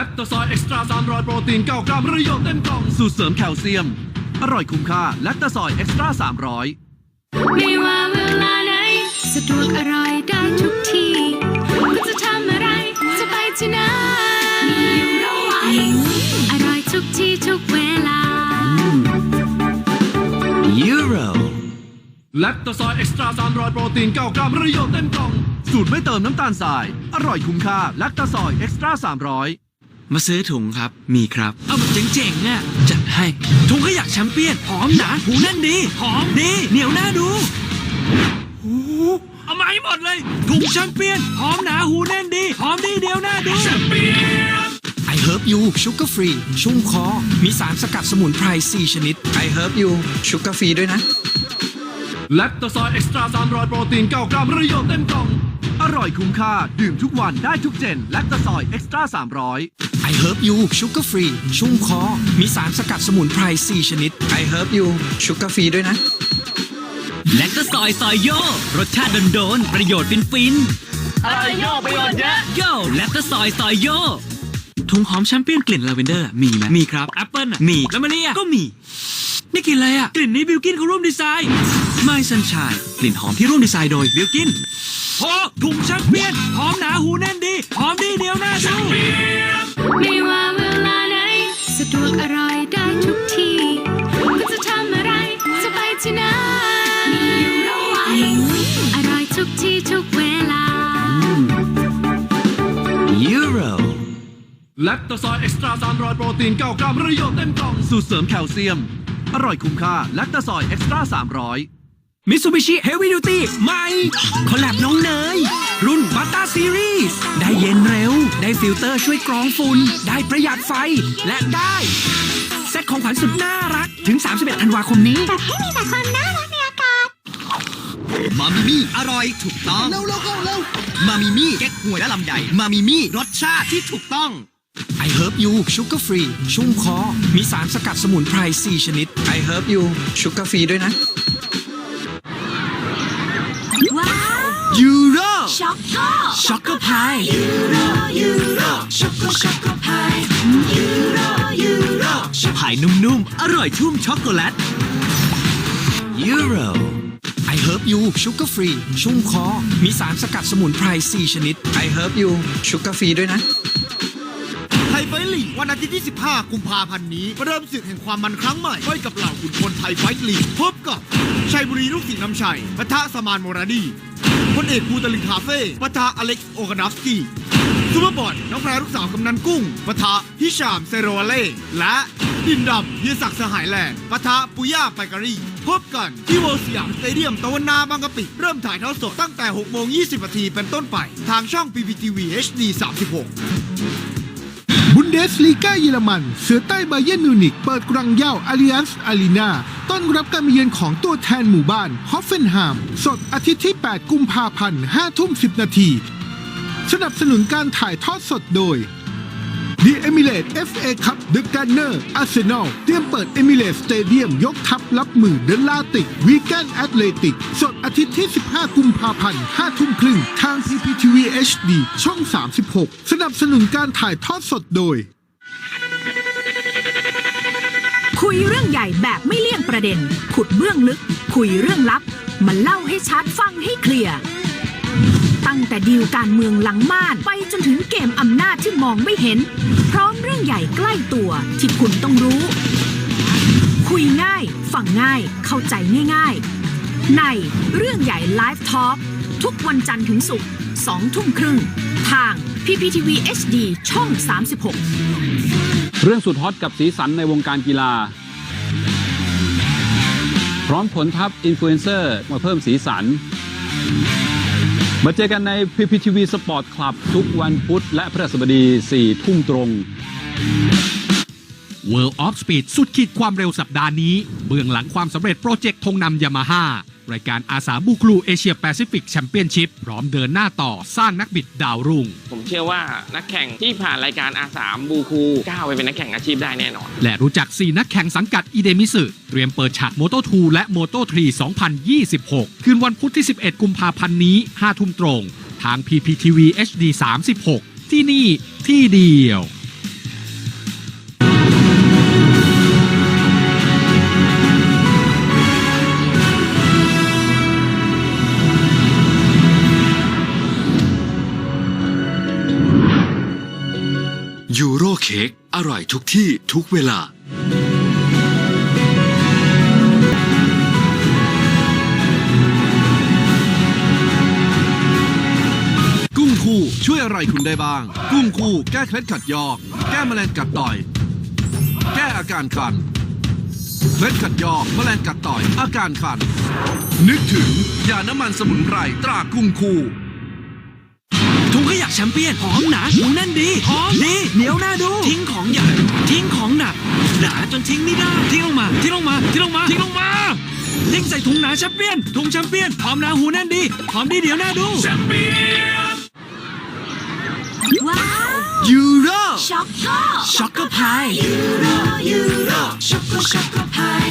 และตซอยเอ็กซ์ตร้า300 โปรตีน 9 กรัมประโยชน์เต็มกล่องสูตรเสริมแคลเซียม อร่อยคุ้มค่าและตซอยเอ็กซ์ตร้า300 ไม่ว่าเวลาไหน สะดวกอร่อยได้ทุกที่คุณจะทำอะไร จะไปที่ไหนอร่อยทุกที่ทุกเวลา Euro และตัวซอยเอ็กซ์ตร้า300 โปรตีน 9 กรัมประโยชน์เต็มกล่อง สูตรไม่เติมน้ำตาลทราย อร่อยคุ้มค่าและตัวซอยเอ็กซ์ตร้า300 มาซื้อถุงครับ มีครับ เอาแบบเจ๋งๆอะจัดให้ถุงขยะแชมเปี้ยนหอมหนาหูแน่นดีหอมดีเหนียวหน้าดูโอ้โหเอามาให้หมดเลยถุงแชมเปี้ยนหอมหนาหูแน่นดีหอมดีเหนียวหน้าดูแชมเปี้ยน I Herb You Sugar Free ชุ่มคอ มีสารสกัดสมุนไพร4ชนิด I Herb You Sugar Free ด้วยนะและตัวซอยเอ็กซ์ตร้า300 โปรตีน9กรัมประโยชน์เต็มกล่อง อร่อยคุ้มค่า ดื่มทุกวันได้ทุกเจนและตัวซอยเอ็กซ์ตร้า300 I Herb You Sugar Free ชุ่มคอ มีสารสกัดสมุนไพร 4 ชนิด I Herb You Sugar Free ด้วยนะ และก็ซอยซอยโย รสชาติโดนๆประโยชน์ฟินฟินอร่อยโยประโยชน์เยอะโยและก็ซอยซอยโยถุงหอมแชมเปี้ยนกลิ่นลาเวนเดอร์มีไหมมีครับแอปเปิลมีแล้วมาเรียก็มี นี่กลิ่นอะไรอะ กลิ่นนี้บิวกินเขาร่วมดีไซน์ไม่สันชายกลิ่นหอมที่ร่วมดีไซน์โดยบิวกิน โหถุงแชมเปี้ยนหอมหนาหูแน่นดีหอมดีเหนียวหน้าดูไม่ว่าเวลาไหนสะดวกอร่อยได้ทุกที่คุณจะทำอะไรจะไปที่ไหนอร่อยทุกที่ทุกเวลา Euro และตัวซอยเอ็กซ์ตร้า300 โปรตีน 9 กรัม ประโยชน์เต็มกล่อง สูตรเสริมแคลเซียม อร่อยคุ้มค่าและตัวซอยเอ็กซ์ตร้า300 มิ t ซูบิชิเฮฟวี่ดิวตี้ใหม่คอลแลบน้องเนย รุ่นบัตตาซีรีส์ได้เย็นเร็ว ได้ฟิลเตอร์ช่วยกรองฝุ่นได้ประหยัดไฟ และได้เซ็ตของขวัญสุดน่ารัก ถึง 31 ธันวาคมนี้มามิมี่อร่อยถูกต้อง เร็วเร็วเร็วมามิมี่เก๊กหวยและลำใหญ่มามิมี่รสชาติที่ถูกต้อง I Herb You Sugar Free ชุ่มคอ มีสารสกัดสมุนไพร 4 ชนิด I Herb You Sugar Free ด้วยนะ ยูโรช็อกโกช็อกโกพายยูโรยูโรช็อกโกช็อกโกพายยูโรยูโรผายนุ่มๆ อร่อยชุ่มช็อกโกแลต Euro I Herb You Sugar Free ชุ่มคอ มีสารสกัดสมุนไพร 4 ชนิด I Herb You Sugar Free ด้วยนะไทยไฟท์ลีกวันอาทิตย์ที่ 15 กุมภาพันธ์นี้ เริ่มศึกแห่งความมันครั้งใหม่ไฟกับเหล่าขุนพลไทยไฟท์ลีกพบกับ ชัยบุรีลูกสิงห์น้ำชัยปะทะสมานโมราดีพลเอกภูตะลิงคาเฟ่ปะทะอเล็กซ์โอกานัฟสกี้ซูเปอร์บอลน้องแพรลูกสาวกำนันกุ้งปะทะฮิชามเซโรวาเล่และดินดำเฮียศักดิ์สหายแลนด์ปะทะปุย่าไปการีพบกันที่โวลสยามสเตเดียมตะวันนาบางกะปิเริ่มถ่ายทอดสดตั้งแต่6โมง20นาทีเป็นต้นไป ทางช่อง PPTV HD 36บุนเดสลีกาเยอรมัน เสือใต้บาเยนมิวนิกเปิดกรังเย้าอาริอันส์อารีนา ต้อนรับการมาเยือนของตัวแทนหมู่บ้านฮอฟเฟนฮามสดอาทิตย์ที่ 8 กุมภาพันธ์5ทุ่ม 10 นาที สนับสนุนการถ่ายทอดสดโดย The Emirates FA Cup The Gunner Arsenal เตรียมเปิด Emirates Stadium ยกทัพรับมือเดลาติกวีแกนแอตเลติก สดอาทิตย์ที่ 15 กุมภาพันธ์5ทุ่มครึ่ง ทาง PPTV HD ช่อง 36 สนับสนุนการถ่ายทอดสดโดย คุยเรื่องใหญ่แบบไม่เลี่ยงประเด็น ขุดเบื้องลึก คุยเรื่องลับ มาเล่าให้ชัดฟังให้เคลียร์ ตั้งแต่ดีลการเมืองหลังม่านไปจนถึงเกมอำนาจที่มองไม่เห็น พร้อมเรื่องใหญ่ใกล้ตัวที่คุณต้องรู้ คุยง่าย ฟังง่าย เข้าใจง่าย ๆ ในเรื่องใหญ่ไลฟ์ทอล์กทุกวันจันทร์ถึงศุกร์2ทุ่มครึ่ง ทาง PPTV HD ช่อง 36 เรื่องสุดฮอตกับสีสันในวงการกีฬา พร้อมผลทัพอินฟลูเอนเซอร์มาเพิ่มสีสัน มาเจอกันใน PPTV Sport Club ทุกวันพุธและพฤหัสบดี 4 ทุ่มตรง World of Speed สุดขีดความเร็วสัปดาห์นี้ เบื้องหลังความสำเร็จโปรเจกต์ธงนำยามาฮ่า รายการอาสาบูคลูเอเชียแปซิฟิกแชมเปี้ยนชิพพร้อมเดินหน้าต่อสร้างนักบิดดาวรุ่ง ผมเชื่อว่านักแข่งที่ผ่านรายการอาสามบูคูก้าวไปเป็นนักแข่งอาชีพได้แน่นอน และรู้จัก 4 นักแข่งสังกัดอีเดมิสึเตรียมเปิดฉากโมโต2และโมโต3 2026 คืนวันพุธที่ 11 กุมภาพันธ์นี้ 5 ทุ่มตรง ทาง PPTV HD 36 ที่นี่ที่เดียว เค้กอร่อยทุกที่ทุกเวลา กุ้งคู่ช่วยอะไรคุณได้บ้าง กุ้งคู่แก้เคล็ดขัดยอก แก้แมลงกัดต่อย แก้อาการคันเคล็ดขัดยอกแมลงกัดต่อย อาการคัน นึกถึงยาน้ำมันสมุนไพรตรากุ้งคู่ ถุงขยะแชมเปี้ยนหอมหนาหนูแน่นดีหอมดีเหนียวน่าดู ทิ้งของใหญ่ ทิ้งของหนัก หนาจนทิ้งไม่ได้ทิ้งลงมาทิ้งลงมาทิ้งลงมาทิ้งลงมาทิ้งใส่ถุงหนาแชมเปี้ยนถุงแชมเปี้ยนหอมหนาหูแน่นดีหอมดีเดี๋ยวน่าดูว้าวยูโรช็อกโกช็อกโกพายยูโรยูโรช็อกโกช็อกโกพาย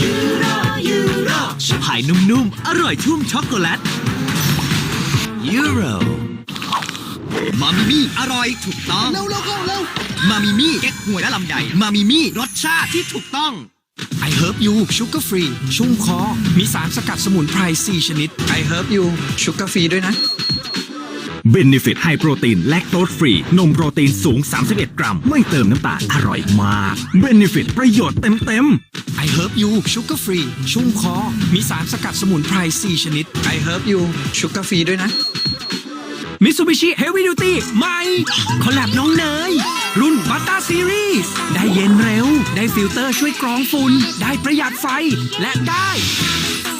ยูโรยูโรพายนุ่มๆอร่อยชุ่มช็อกโกแลตยูโร มามิมี่อร่อยถูกต้อง เร็วเร็วเข้าเร็วมามิมี่เก๊กหวยและลำใหญ่มามิมี่รสชาติที่ถูกต้อง I Herb You Sugar Free ชุ่มคอ มีสารสกัดสมุนไพร 4 ชนิด I Herb You Sugar Free ด้วยนะเบนฟิตไฮโปรตีนแลคโตสฟรี นมโปรตีนสูง 31 กรัม ไม่เติมน้ำตาล อร่อยมากเบนฟิตประโยชน์เต็มๆ I Herb You Sugar Free ชุ่มคอ มีสารสกัดสมุนไพร 4 ชนิด I Herb You Sugar Free ด้วยนะ Mitsubishi Heavy Duty ใหม่คอลแลบน้องเนย รุ่นบัตตาซีรีส์ได้เย็นเร็ว ได้ฟิลเตอร์ช่วยกรองฝุ่นได้ประหยัดไฟ และได้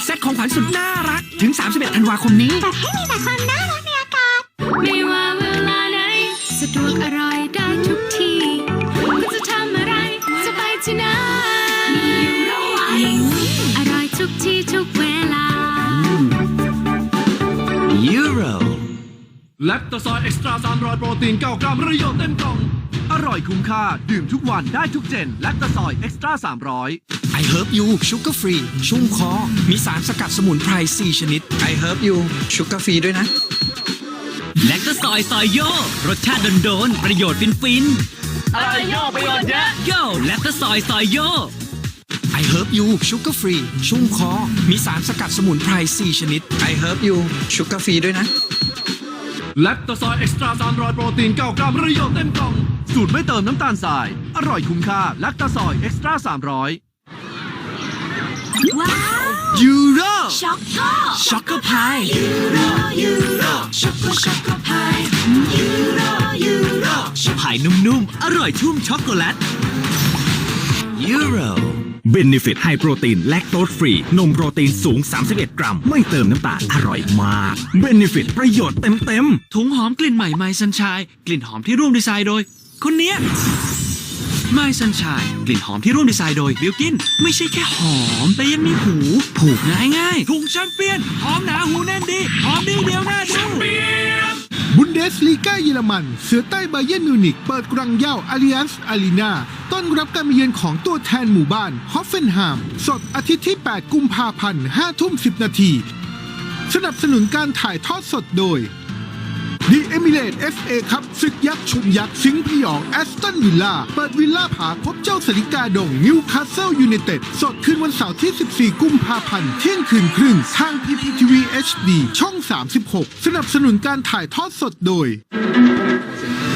เซ็ตของขวัญสุดน่ารัก ถึง 31 ธันวาคมนี้ไม่ว่าเวลาไหนสะดวกอร่อย แลคตาซอยเอ็กซ์ตร้า300โปรตีน9กรัมประโยชน์เต็มกล่อง อร่อยคุ้มค่า ดื่มทุกวันได้ทุกเจนแลคตาซอยเอ็กซ์ตร้า300 I Herb You Sugar Free ชุ่มคอ มีสารสกัดสมุนไพร 4 ชนิด I Herb You Sugar Free ด้วยนะแลคตาซอยซอยโยรสชาติโดนๆประโยชน์ฟินๆอร่อยโยประโยชน์เยอะโยแลคตาซอยซอยโย I Herb You Sugar Free ชุ่มคอ มีสารสกัดสมุนไพร 4 ชนิด I Herb You Sugar Free ด้วยนะ แลคตาซอยเอ็กซ์ตร้า300 โปรตีน 9 กรัมประโยชน์เต็มกล่อง สูตรไม่เติมน้ำตาลทราย อร่อยคุ้มค่าแลคตาซอยเอ็กซ์ตร้า300ว้าวยูโร ช็อกโกช็อกโกพาย ยูโรยูโรช็อกโกช็อกโกพายยูโรยูโรพายนุ่มๆ อร่อยชุ่มช็อกโกแลตยูโร เบนฟิตไฮโปรตีนแลคโตสฟรี นมโปรตีนสูง 31 กรัม ไม่เติมน้ำตาล อร่อยมากเบนฟิตประโยชน์เต็มๆ ถุงหอมกลิ่นใหม่ไมซันชายกลิ่นหอมที่ร่วมดีไซน์โดย คนเนี้ยไมซันชายกลิ่นหอมที่ร่วมดีไซน์โดยบิวกิน ไม่ใช่แค่หอม แต่ยังมีหู ผูกง่ายง่ายๆถุงแชมเปี้ยนหอมหนาหูแน่นดีหอมดีเดียวหน่าดู บุนเดสลีกาเยอรมัน เสือใต้ไบาเยนมิวนิกเปิดกรังเย้าอาริอันส์อารีนาต้อนรับการมาเยือนของตัวแทนหมู่บ้านฮอฟเฟนไฮม์สดอาทิตย์ที่ 8 กุมภาพันธ์5ทุ่ม 10 นาที สนับสนุนการถ่ายทอดสดโดย ดีเอมิเลต FA ครับศึกยักษ์ชุดยักษ์สิงห์พยองแอสตันวิลล่าเปิดวิลล่าผาพบเจ้าสริกาดงนิวคาสเซิลยูไนเต็ดสดคืนวันเสาร์ที่ 14 กุมภาพันธ์เที่ยงคืนครึ่งทาง PPTV HD ช่อง 36 สนับสนุนการถ่ายทอดสดโดย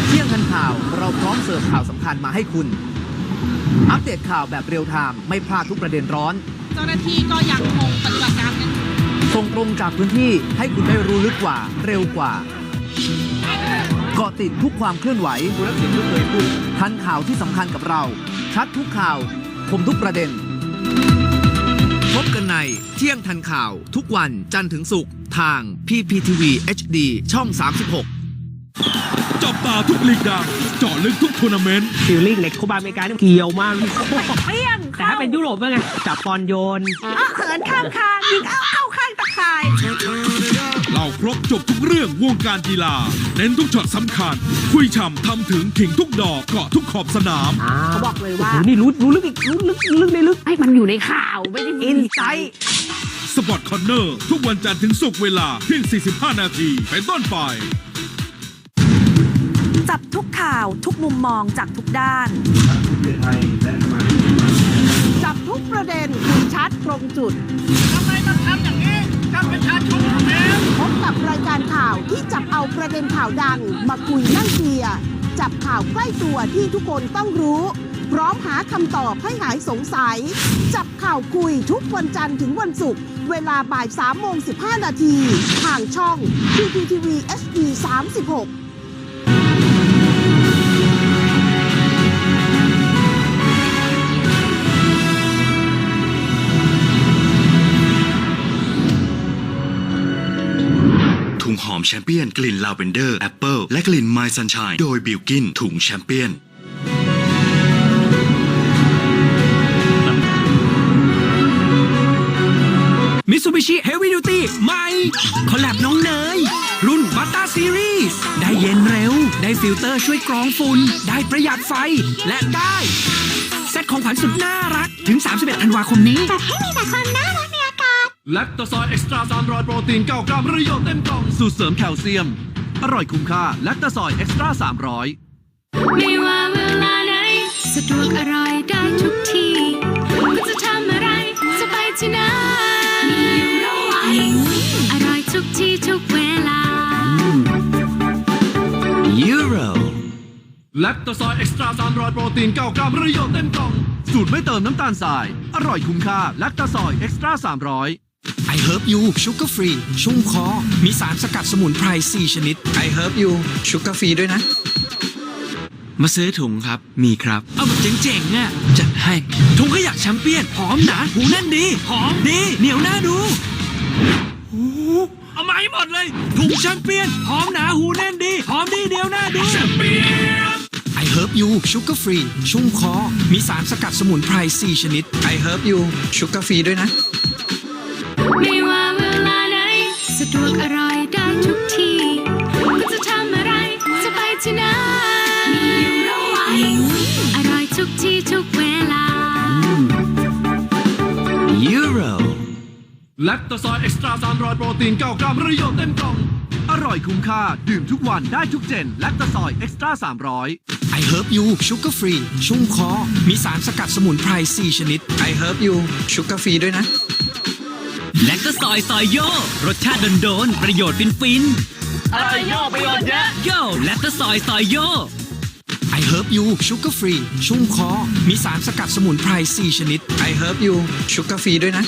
เที่ยงทันข่าวเราพร้อมเสิร์ฟข่าวสำคัญมาให้คุณ อัปเดตข่าวแบบเรียลไทม์ไม่พลาดทุกประเด็นร้อน เจ้าหน้าที่ก็ยังคงปฏิบัติการกันส่งตรงจากพื้นที่ให้คุณได้รู้ลึกกว่าเร็วกว่า เกาะติดทุกความเคลื่อนไหวคุณทักษิณไม่เคยพูดทันข่าวที่สำคัญกับเรา ชัดทุกข่าว คมทุกประเด็น พบกันในเที่ยงทันข่าวทุกวันจันทร์ถึงศุกร์ทาง PPTV HD ช่อง 36 จับตาทุกลีกดังเจาะลึกทุกทัวร์นาเมนต์ฟิลลิ่งในคูบาอเมริกาเนี่ยเกี่ยวมากเปี้ยงแต่ถ้าเป็นยุโรปเป็นไงจับบอลโยนเขินข้ามคานยิงเอาเข้าข้างตะข่าย เล่าครบจบทุกเรื่องวงการกีฬา เน้นทุกช็อตสำคัญ คุยฉ่ำทำถึงขิงทุกดอกเกาะทุกขอบสนาม เขาบอกเลยว่านี่รู้รู้ลึกอีกรู้ลึกลึกในลึกไอ้มันอยู่ในข่าวไม่ได้อินไซต์สปอร์ตคอนเนอร์ ทุกวันจันทร์ถึงศุกร์เวลาเพียง 45 นาทีเป็นต้นไป จับทุกข่าวทุกมุมมองจากทุกด้าน จับทุกประเด็นคุยชัดตรงจุด ทำไมต้องทำอย่างนี้ถ้าประชาชนพบ กับรายการข่าวที่จับเอาประเด็นข่าวดัง มาคุยนั่งเคลียร์จับข่าวใกล้ตัวที่ทุกคนต้องรู้ พร้อมหาคำตอบให้หายสงสัย จับข่าวคุยทุกวันจันทร์ถึงวันศุกร์เวลาบ่าย3โมง15 นาทีทางช่อง PPTV HD 36 มแชมเปี้ยน กลิ่นลาเวนเดอร์แอปเปิลและกลิ่นไมซันช n ยโดยบิลกินถุงแชมเปี้ยนมิตซูบิชิเฮฟวี่ดิวตี้ใหม่คอลแลบน้องเนย รุ่นบัตตาซีรีส์ได้เย็นเร็ว ได้ฟิลเตอร์ช่วยกรองฝุ่นได้ประหยัดไฟ และได้ เซตของขวัญสุดน่ารัก ถึง 31 ธันวาคมนี้ แลคโตซอยเอ็กซ์ตร้า300โปรตีน9กรัมประโยชน์เต็มกล่องสูตรเสริมแคลเซียม อร่อยคุ้มค่าแลคโตซอยเอ็กซ์ตร้า300ไม่ว่าเวลาไหนสะดวกอร่อยได้ทุกที่คุณจะทำอะไรจะไปที่ไหนอร่อยทุกที่ทุกเวลายูโรแลคโตซอยเอ็กซ์ตร้า300โปรตีน9กรัมประโยชน์เต็มกล่องสูตรไม่เติมน้ำตาลทราย อร่อยคุ้มค่าแลคโตซอยเอ็กซ์ตร้า300 I Herb You ชุก เกอร์ฟรีชุ่มคอ มีสารสกัดสมุนไพร 4 ชนิด I Herb You ชุกเกอร์ฟรีด้วยนะ มาซื้อถุงครับ มีครับ เอาแบบเจ๋งๆอะจัดให้ ถุงขยะแชมเปี้ยนหอมหนาหูแน่นดี หอมดี เหนียวน่าดูโอ้โหเอามาให้หมดเลย ถุงแชมเปี้ยน หอมหนาหูแน่นดี หอมดีเหนียวน่าดูแชมเปี้ยน I Herb You ชุกเกอร์ฟรีชุ่มคอ มีสารสกัดสมุนไพร 4 ชนิด I Herb You ชุกเกอร์ฟรีด้วยนะ ไม่ว่าเวลาไหน สะดวกอร่อยได้ทุกที่คุณจะทำอะไร จะไปที่ไหนอร่อยทุกที่ทุกเวลายูโรแลคโตซอยเอ็กซ์ตร้า300 โปรตีน 9 กรัมประโยชน์เต็มกล่อง อร่อยคุ้มค่า ดื่มทุกวันได้ทุกเจนแลคโตซอยเอ็กซ์ตร้า300 I Herb You ชุกเกอร์ฟรีชุ่มคอ มีสารสกัดสมุนไพร 4 ชนิด I Herb You ชุกเกอร์ฟรีด้วยนะ แลคตาซอยซอยโยรสชาติโดนๆประโยชน์ฟินฟินอร่อยโยประโยชน์เยอะโยแลคตาซอยซอยโย I Herb You ชุกเกอร์ฟรีชุ่มคอ มีสารสกัดสมุนไพร 4 ชนิด I Herb You ชุกเกอร์ฟรีด้วยนะ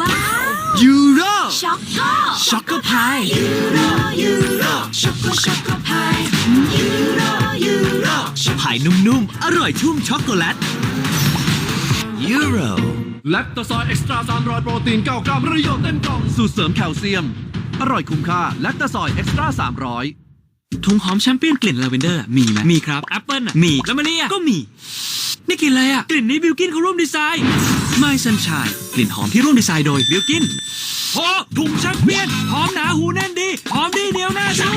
ว้าวยูโรช็อกโกช็อกโกพายยูโรยูโรช็อกโกช็อกโกพายยูโรยูโรผายนุ่มๆ อร่อยชุ่มช็อกโกแลตยูโร แลคโตซอยเอ็กซ์ตร้า300 โปรตีน 9 กรัมประโยชน์เต็มกล่อง สูตรเสริมแคลเซียม อร่อยคุ้มค่าแลคโตซอยเอ็กซ์ตร้า300ถุงหอมแชมเปี้ยนกลิ่นลาเวนเดอร์มีไหมมีครับแอปเปิลมีแล้วมะลิอะก็มี นี่กลิ่นอะไรอะ กลิ่นนี้บิวกินเขาร่วมดีไซน์ไม่ซันชายกลิ่นหอมที่ร่วมดีไซน์โดยบิวกินโอ้ถุงแชมเปี้ยนหอมหนาหูแน่นดีหอมดีเหนียวน่าดู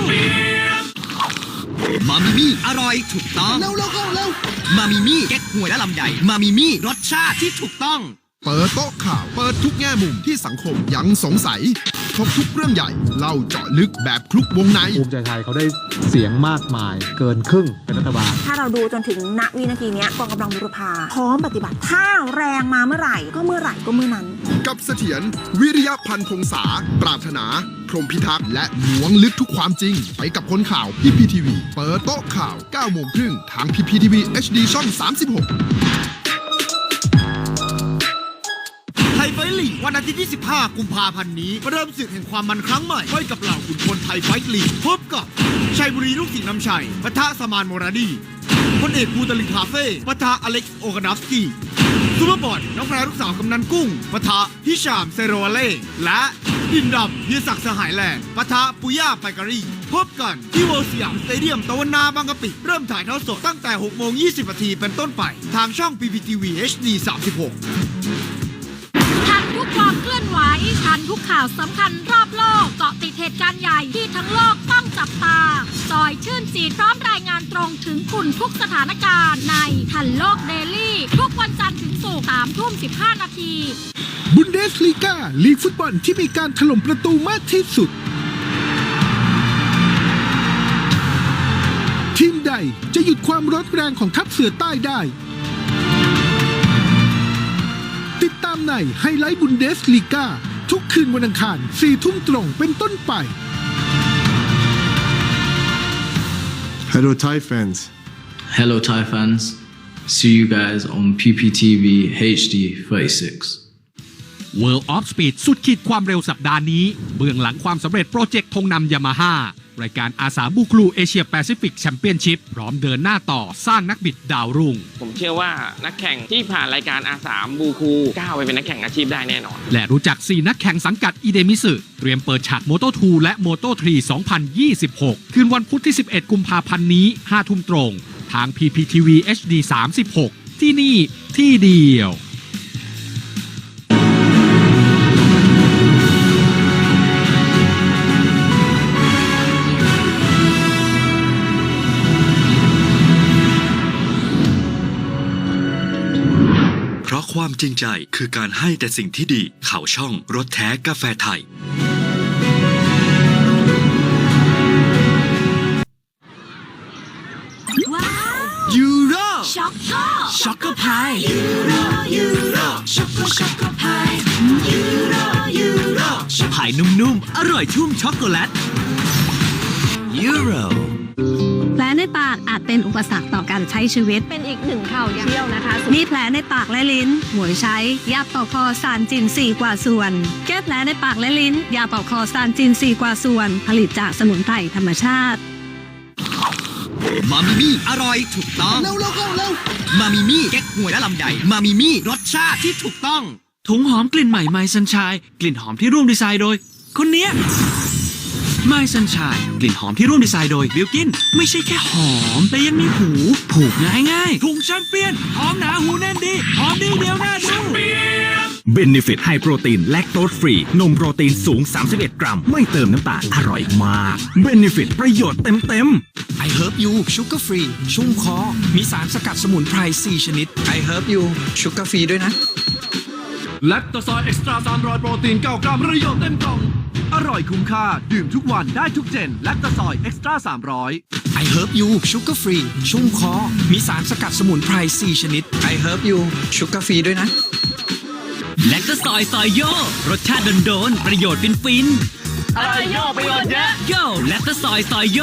มามิมี่อร่อยถูกต้อง เร็วเร็วเร็วมามิมี่เก๊กหวยและลำใหญ่มามิมี่รสชาติที่ถูกต้อง เปิดโต๊ะข่าวเปิดทุกแง่มุมที่สังคมยังสงสัยครบทุกเรื่องใหญ่เล่าเจาะลึกแบบคลุกวงใน ภูมิใจไทยเขาได้เสียงมากมายเกินครึ่งเป็นรัฐบาล ถ้าเราดูจนถึงณวินาทีเนี้ยกองกำลังบุรพาพร้อมปฏิบัติ ถ้าแรงมาเมื่อไหร่ก็เมื่อไหร่ก็เมื่อนั้น กับเสถียรวิริยะพันธ์พงษา ปรารถนา พรหมพิทักษ์และล้วงลึกทุกความจริง ไปกับคนข่าวพีพีทีวีเปิดโต๊ะข่าว9โมงครึ่งทางพีพีทีวี HD ช่อง 36 ยไฟลีกวันอาทิตย์ที่ 15 กุมภาพันธ์นี้ประเริ่มศึกแห่งความมันครั้งใหม่ไว้กับเหล่าขุนพลไทยไฟลีกพบกับชัยบุรีลูกสิงห์น้ำชัยปะทะสมานโมราดีพลเอกภูตลินคาเฟ่ปะทะอเล็กซ์โอกานัฟสกี้ซูเปอร์บอลน้องแพรลูกสาวกำนันกุ้งปะทะฮิชามเซโรวาเล่และดินดำยืนศักดิ์สหายแลนด์ปะทะปุย่าไปการีพบกันที่เวลสยามสเตเดียมตะวันนาบางกะปิ เริ่มถ่ายทอดสดตั้งแต่6โมง20นาทีเป็นต้นไป ทางช่อง PPTV HD 36 เคลื่อนไหวทันทุกข่าวสำคัญรอบโลกเกาะติดเหตุการณ์ใหญ่ที่ทั้งโลกต้องจับตาจอยชื่นสีพร้อมรายงานตรงถึงคุณทุกสถานการณ์ในทันโลกเดลี่ทุกวันจันทร์ถึงศุกร์สามทุ่มสิบห้านาทีบุนเดสลีกาลีกฟุตบอลที่มีการถล่มประตูมากที่สุด ทีมใดจะหยุดความร้อนแรงของทัพเสือใต้ได้ ในไฮไลท์บุนเดสลีกาทุกคืนวันอังคาร4ทุ่มตรงเป็นต้นไป Hello, Thai fans. Hello, Thai fans. See you guys on PPTV HD 36. World of Speed สุดขีดความเร็วสัปดาห์นี้ เบื้องหลังความสำเร็จโปรเจกต์ธงนำยามาฮ่า รายการอาสาบูคลูเอเชียแปซิฟิกแชมเปี้ยนชิพพร้อมเดินหน้าต่อสร้างนักบิดดาวรุ่ง ผมเชื่อว่านักแข่งที่ผ่านรายการอาสามบูคูก้าวไปเป็นนักแข่งอาชีพได้แน่นอน และรู้จัก 4 นักแข่งสังกัดอีเดมิสึเตรียมเปิดฉากโมโต2และโมโต3 2026 คืนวันพุธที่ 11 กุมภาพันธ์นี้ 5 ทุ่มตรง ทาง PPTV HD 36 ที่นี่ที่เดียว ความจริงใจคือการให้แต่สิ่งที่ดี ข่าวช่องรถแท้กาแฟไทยยูโรช็อกโกช็อกโกพาย ยูโรยูโรช็อกโกช็อกโกพายยูโรยูโรพายนุ่มๆ อร่อยชุ่มช็อกโกแลต ยูโรแผลในปากอาจเป็นอุปสรรคต่อการใช้ชีวิต เป็นอีกหนึ่งข่าวเที่ยวนะคะมีแผลในปากและลิ้น หมวยใช้ ยาเป่าคอซานจินสี่กว่าส่วน แก้แผลในปากและลิ้น ยาเป่าคอซานจินสี่กว่าส่วน ผลิตจากสมุนไพรธรรมชาติ มามิมี่อร่อยถูกต้อง เร็วเร็วเร็วเร็วมามิมี่แก๊กหวยและลำใหญ่มามิมี่รสชาติที่ถูกต้อง ถุงหอมกลิ่นใหม่ไมซันชาย กลิ่นหอมที่ร่วมดีไซน์โดย คนเนี้ย ไมซันชายกลิ่นหอมที่ร่วมดีไซน์โดยบิลกิน ไม่ใช่แค่หอม แต่ยังมีหูผูกง่ายง่ายๆถุงแชมเปี้ยน หอมหนาหูแน่นดี หอมดีเดียวหน้าดูเบนนิฟิตไฮโปรตีนแลคโตสฟรี นมโปรตีนสูง 31 กรัม ไม่เติมน้ำตาล อร่อยมากเบนนิฟิตประโยชน์เต็มๆ I Herb You ชูการ์ฟรีชุ่มคอ มีสารสกัดสมุนไพร 4 ชนิด I Herb You ชูการ์ฟรีด้วยนะแลคโตซอยเอ็กซ์ตร้า300 โปรตีน 9 กรัม ประโยชน์เต็มกล่อง อร่อยคุ้มค่า ดื่มทุกวันได้ทุกเจน แลคโตซอยเอ็กซ์ตร้า300 I Herb You ชูการ์ฟรีชุ่มคอ มีสารสกัดสมุนไพร 4 ชนิด I Herb You ชูการ์ฟรีด้วยนะ แลคตาซอยซอยโย รสชาติโดนๆประโยชน์ฟินฟินอร่อยโยประโยชน์เยอะโยแลคตาซอยซอยโย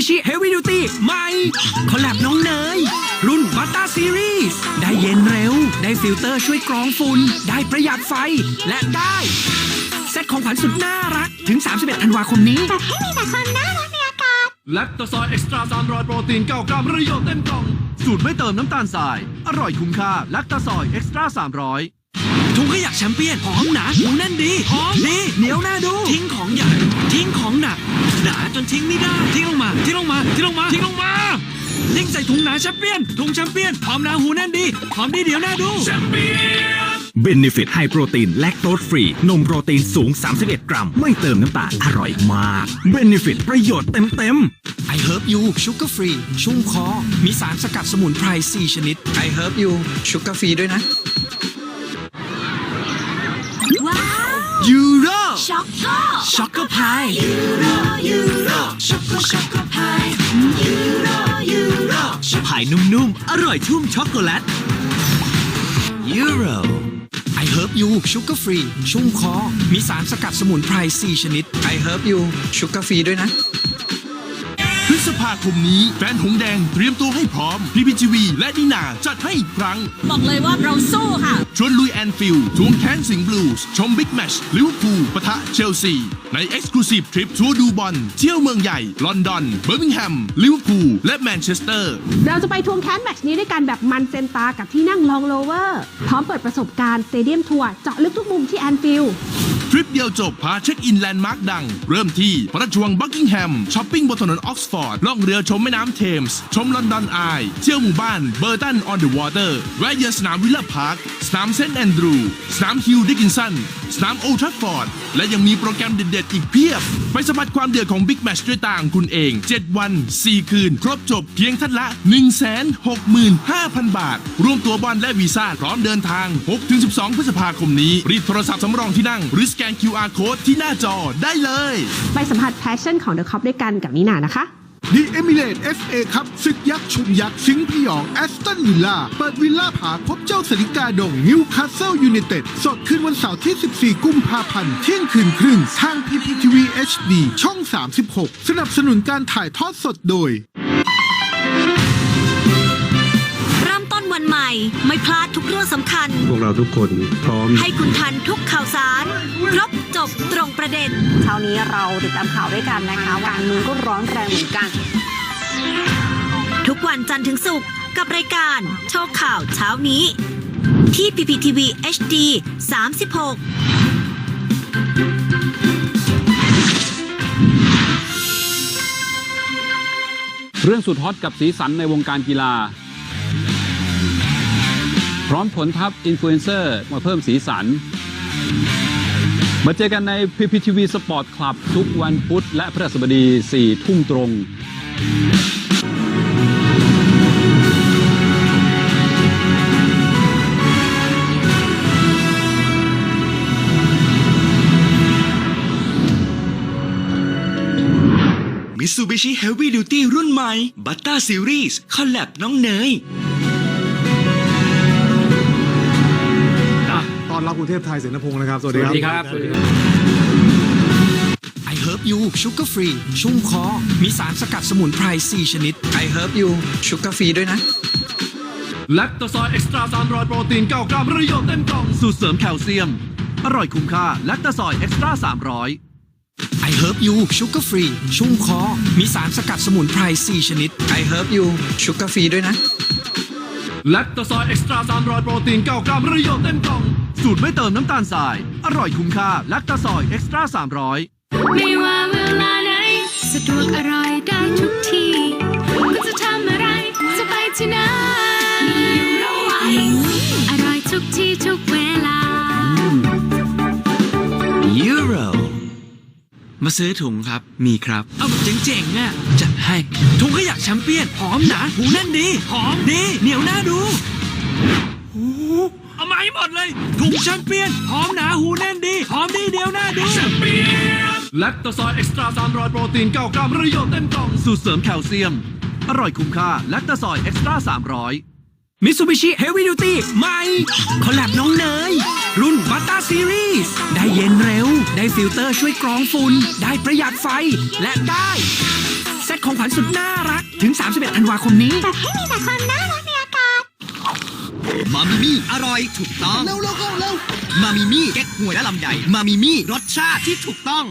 บิชิเฮฟวี่ดิวตี้ใหม่คอลแลบน้องเนย รุ่นบัตตาซีรีส์ได้เย็นเร็ว ได้ฟิลเตอร์ช่วยกรองฝุ่นได้ประหยัดไฟและได้เซตของขวัญสุดน่ารัก ถึง 31 ธันวาคมนี้แต่ให้มีแต่ความน่ารักในอากาศ แลคโตซอยเอ็กซ์ตร้า300โปรตีน9กรัมประโยชน์เต็มกล่อง สูตรไม่เติมน้ำตาลทราย อร่อยคุ้มค่าแลคโตซอยเอ็กซ์ตร้า300 ถุงขยะแชมเปี้ยนหอมหนาหูแน่นดีหอมดีเหนียวน่าดู ทิ้งของใหญ่ ทิ้งของหนัก หนาจนทิ้งไม่ได้ทิ้งลงมาทิ้งลงมาทิ้งลงมาทิ้งลงมาทิ้งใส่ถุงหนาแชมเปี้ยนถุงแชมเปี้ยนหอมหนาหูแน่นดีหอมดีเดี๋ยวน่าดูแชมเปี้ยนเบนนิฟิตไฮโปรตีนแลคโตสฟรี นมโปรตีนสูง 31 กรัม ไม่เติมน้ำตาล อร่อยมากเบนนิฟิตประโยชน์เต็มๆ I Herb You ชูการ์ฟรีชุ่มคอ มีสารสกัดสมุนไพร 4 ชนิด I Herb You ชูการ์ฟรีด้วยนะ ช็อกโกช็อกโกพายยูโรยูโรช็อกโกช็อกโกพายยูโรยูโรพายนุ่มๆ อร่อยชุ่มช็อกโกแลตยูโร I Herb You ชูการ์ฟรีชุ่มคอ มีสารสกัดสมุนไพร 4 ชนิด I Herb You ชูการ์ฟรีด้วยนะ พฤษภาคมนี้แฟนหงแดงเตรียมตัวให้พร้อมพีพีทีวีและดีนาจัดให้อีกครั้ง บอกเลยว่าเราสู้ค่ะ ชวนลุยแอนฟิลด์ทวงแค้นสิงห์บลูส์ชมบิ๊กแมชลิเวอร์พูลปะทะเชลซี ใน Exclusive Trip ทัวร์ดูบอลเที่ยวเมืองใหญ่ ลอนดอน เบอร์มิงแฮมลิเวอร์พูลและแมนเชสเตอร์ เราจะไปทวงแค้นแมตช์นี้ด้วยกันแบบมันเซนตากับที่นั่งลองโลเวอร์พร้อมเปิดประสบการณ์สเตเดียมทัวร์เจาะลึกทุกมุมที่แอนฟิลด์ ทริปเดียวจบพาเช็คอินแลนด์มาร์คดัง เริ่มที่พระราชวังบักกิงแฮมช้อปปิ้งบนถนนออกซฟอร์ดล่องเรือชมแม่น้ำเทมส์ ชมลอนดอนไอเที่ยวหมู่บ้านเบอร์ตันออนเดอะวอเตอร์แวะเยือนสนามวิลล่าพาร์คสนามเซนต์แอนดรูสนามฮิวดิกินสันสนามโอทัฟฟอร์ดและยังมีโปรแกรมเด็ดๆอีกเพียบ ไปสัมผัสความเดือดของบิ๊กแมชด้วยต่างคุณเอง 7 วัน 4 คืน ครบจบเพียงท่านละ 165,000 บาทรวมตัวบอลและวีซ่าพร้อมเดินทาง 6-12 พฤษภาคมนี้รีบโทรศัพท์สำรองที่นั่งหรือสกน QR code ที่หน้าจอได้เลย ไปสัมผัสแพชชั่นของเดอะคอปด้วยกันกับนิน่านะคะดีเอมิเลต FA ครับศึกยักษ์ชุนยักษ์สิงห์พยองแอสตันวิลล่าเปิดวิลล่าผาพบเจ้าสริกาดงนิวคาสเซิลยูไนเต็ดสดคืนวันเสาร์ที่ 14 กุมภาพันธ์เที่ยงคืนครึ่ง ทาง PPTV HD ช่อง 36 สนับสนุนการถ่ายทอดสดโดย ใหม่ไม่พลาดทุกเรื่องสำคัญ พวกเราทุกคนพร้อม ให้คุณทันทุกข่าวสาร ครบจบตรงประเด็น เช้านี้เราติดตามข่าวด้วยกันนะคะการเมืองก็ร้อนแรงเหมือนกัน ทุกวันจันทร์ถึงศุกร์กับรายการโชว์ข่าวเช้านี้ ที่ PPTV HD 36 เรื่องสุดฮอตกับสีสันในวงการกีฬา พร้อมผลทัพอินฟลูเอนเซอร์มาเพิ่มสีสัน มาเจอกันใน PPTV Sport Club ทุกวันพุธและพฤหัสบดี 4 ทุ่มตรงมิตซูบิชิเฮฟวี่ดิวตี้รุ่นใหม่บัตต้าซีรีส์คอลแลบน้องเนย รับกรุงเทพไทยเสนพงศ์นะครับ สวัสดีครับ สวัสดีครับ I Herb You Sugar Free ชุ่มคอ มีสารสกัดสมุนไพร 4 ชนิด I Herb You Sugar Free ด้วยนะแลคโตซอยเอ็กซ์ตร้า300 โปรตีน 9 กรัมประโยชน์เต็มกล่องสูตรเสริมแคลเซียม อร่อยคุ้มค่าแลคโตซอยเอ็กซ์ตร้า300 I Herb You Sugar Free ชุ่มคอ มีสารสกัดสมุนไพร 4 ชนิด I Herb You Sugar Free ด้วยนะแลคโตซอยเอ็กซ์ตร้า300 โปรตีน 9 กรัมประโยชน์เต็มกล่อง สูตรไม่เติมน้ำตาลทราย อร่อยคุ้มค่าแลคโตซอยเอ็กซ์ตร้า300 ไม่ว่าเวลาไหน สะดวกอร่อยได้ทุกที่คุณจะทำอะไร จะไปที่ไหนมีอยู่เราไว้อร่อยทุกที่ทุกเวลา ยูโร มาซื้อถุงครับ มีครับ เอาแบบเจ๋งๆอะจัดให้ ถุงขยะแชมเปี้ยน หอมหนา หูแน่นดี หอมดี เหนียวน่าดูโอ้โห เอามาให้หมดเลยถุงแชมเปี้ยนหอมหนาหูแน่นดีหอมดีเหนียวน่าดูแชมเปี้ยนแลคโตซอยเอ็กซ์ตร้า300 โปรตีน 9 กรัมประโยชน์เต็มกล่องสูตรเสริมแคลเซียม อร่อยคุ้มค่าแลคโตซอยเอ็กซ์ตร้า300มิตซูบิชิเฮฟวี่ดิวตี้ใหม่คอลแลบน้องเนย รุ่นบัตตาซีรีส์ได้เย็นเร็ว ได้ฟิลเตอร์ช่วยกรองฝุ่นได้ประหยัดไฟ และได้ เซ็ตของขวัญสุดน่ารัก ถึง 31 ธันวาคมนี้ให้มีแต่ความน่ารักในอากาศ มามิมี่อร่อยถูกต้อง เร็วเร็วเร็วมามิมี่เก๊กหวยและลำไยมามิมี่รสชาติที่ถูกต้อง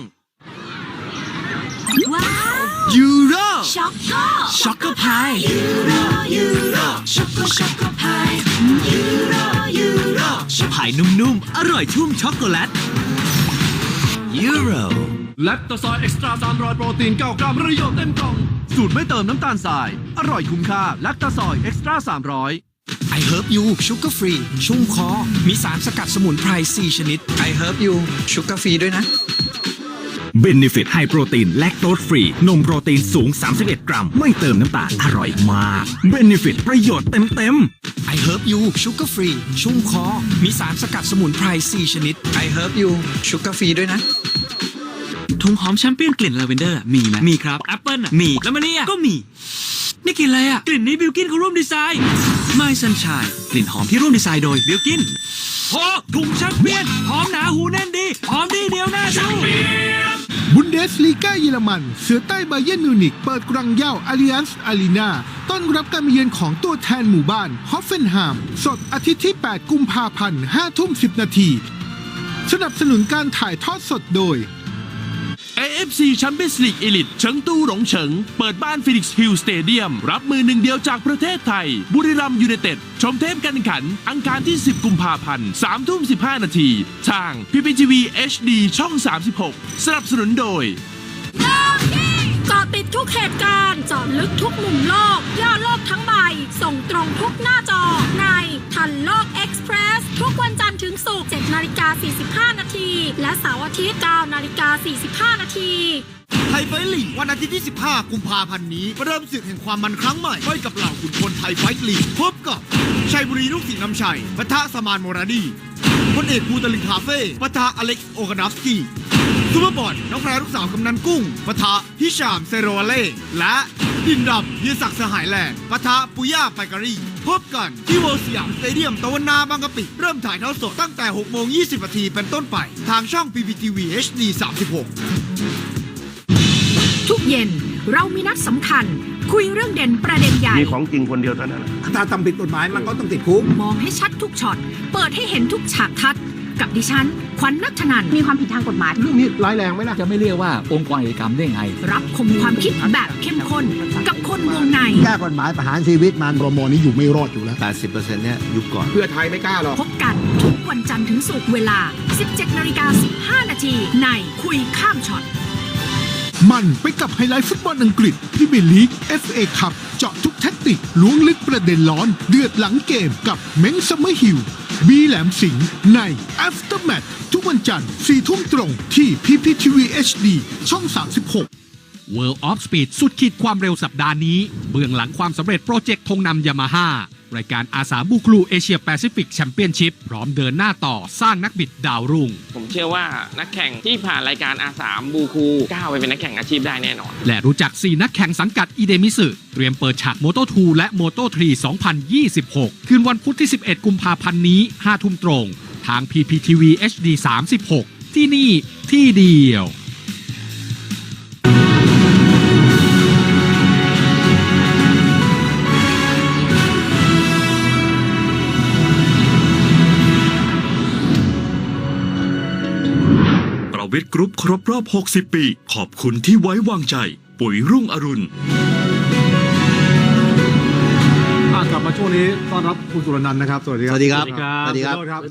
ว้าวยูโรช็อกโกช็อกโกพายยูโรยูโรช็อกโกช็อกโกพายยูโรยูโรผายนุ่มๆ อร่อยชุ่มช็อกโกแลตยูโรแลคโตซอยเอ็กซ์ตร้า300 โปรตีน 9 กรัม ประโยชน์เต็มกล่อง สูตรไม่เติมน้ำตาลทราย อร่อยคุ้มค่าแลคโตซอยเอ็กซ์ตร้า300 I Herb You Sugar Free ชุ่มคอ มีสารสกัดสมุนไพร 4 ชนิด I Herb You Sugar Free ด้วยนะเบนฟิตไฮโปรตีนแลคโตสฟรี นมโปรตีนสูง 31 กรัม ไม่เติมน้ำตาล อร่อยมากเบนฟิตประโยชน์เต็มๆ I Herb You Sugar Free ชุ่มคอ มีสารสกัดสมุนไพร 4 ชนิด I Herb You Sugar Free ด้วยนะถุงหอมแชมเปี้ยนกลิ่นลาเวนเดอร์มีไหมมีครับแอปเปิลมีแล้วมันนี่ก็มี นี่กลิ่นอะไรอะ กลิ่นนี้บิวกินเขาร่วมดีไซน์ไมซันชายกลิ่นหอมที่ร่วมดีไซน์โดยบิวกินโหถุงแชมเปียนหอมหนาหูแน่นดีหอมดีเหนียวหน่าดูบุนเดสลีกาเยอรมัน เสือใต้บาเยร์นมิวนิกเปิดกรังเย้าอาริอันส์อารีนาต้อนรับการมาเยือนของตัวแทนหมู่บ้านฮอฟเฟนฮามสดอาทิตย์ที่ 8 กุมภาพันธ์5ทุ่ม 10 นาที สนับสนุนการถ่ายทอดสดโดย AFC Champions League Elite เฉิงตู้หลงเฉิง เปิดบ้านฟินิกซ์ฮิลสเตเดียมรับมือหนึ่งเดียวจากประเทศไทย บุรีรัมยูไนเต็ด ชมเทพการแข่งขัน อังคารที่ 10 กุมภาพันธ์3ทุ่ม 15 นาที ทาง PPTV HD ช่อง 36 สนับสนุนโดยเกาะติดทุกเหตุการณ์เจาะลึกทุกมุมโลก ย่อโลกทั้งใบ ส่งตรงทุกหน้าจอในทันโลกเอ็กซ์เพรสทุกวันจันทร์ถึงศุกร์7นาฬิกา45 นาที และเสาร์อาทิตย์9นาฬิกา45 นาทีไทยไฟลีกวันอาทิตย์ที่ 15 กุมภาพันธ์นี้ เริ่มศึกแห่งความมันครั้งใหม่ไปกับเหล่าขุนพลไทยไฟลีกพบกับชัยบุรีลูกสิงห์น้ำชัยปะทะสมานโมราดีพลเอกภูตะลิงคาเฟ่ปะทะอเล็กซ์โอกานัฟสกี้ ซูเปอร์บอลน้องแพรลูกสาวกำนันกุ้งปะทะฮิชามเซโรวาเล่และดินดำยีศักดิ์สหายแลนด์ปะทะปุย่าไปการีพบกันที่เวอร์สยามสเตเดียมตะวันนาบางกะปิ เริ่มถ่ายทอดสดตั้งแต่6โมง20นาทีเป็นต้นไป ทางช่อง PPTV HD 36 ทุกเย็นเรามีนัดสำคัญ คุยเรื่องเด่นประเด็นใหญ่ มีของจริงคนเดียวเท่านั้นถ้าทำผิดกฎหมายมันก็ต้องติดคุก มองให้ชัดทุกช็อต เปิดให้เห็นทุกฉากทัด กับดิฉัน ขวัญนัทธนัน มีความผิดทางกฎหมาย เรื่องนี้ร้ายแรงไหมล่ะ จะไม่เรียกว่าองค์กรกิจกรรมได้ไง รับคมความคิดแบบเข้มข้นกับคนวงใน แก้กฎหมายประหารชีวิตมันรมนี้อยู่ไม่รอดอยู่แล้ว 80%เนี่ยยุบก่อน เพื่อไทยไม่กล้าหรอก พบกันทุกวันจันทร์ถึงศุกร์เวลา 17นาฬิกา15นาทีในคุยข้ามช็อตมันไปกับไฮไลท์ฟุตบอลอังกฤษพรีเมียร์ลีก FA คัพเจาะทุกแท็กติกล้วงลึกประเด็นร้อน เดือดหลังเกมกับเม้งซัมเมอร์ฮิล บีแหลมสิงห์ใน After Match ทุกวันจันทร์4ทุ่มตรงที่ PPTV HD ช่อง 36 World of Speed สุดขีดความเร็วสัปดาห์นี้ เบื้องหลังความสำเร็จโปรเจกต์ธงนำยามาฮ่า รายการอาสาบูกลูเอเชียแปซิฟิกแชมเปี้ยนชิพพร้อมเดินหน้าต่อสร้างนักบิดดาวรุ่ง ผมเชื่อว่านักแข่งที่ผ่านรายการ R3 บูคูก้าวไปเป็นนักแข่งอาชีพได้แน่นอน และรู้จัก 4 นักแข่งสังกัดอีเดมิสึเตรียมเปิดฉากโมโต2และโมโต3 2026 คืนวันพุธที่ 11 กุมภาพันธ์นี้ 5 ทุ่มตรง ทาง PPTV HD 36 ที่นี่ที่เดียว วิทย์กรุ๊ปครบรอบ 60 ปี ขอบคุณที่ไว้วางใจ ปุ๋ยรุ่งอรุณอะกลับมาช่วงนี้ต้อนรับคุณสุรนันท์นะครับ สวัสดีครับ สวัสดีครับ สวัสดีครับ สวัสดีครับสุดยอด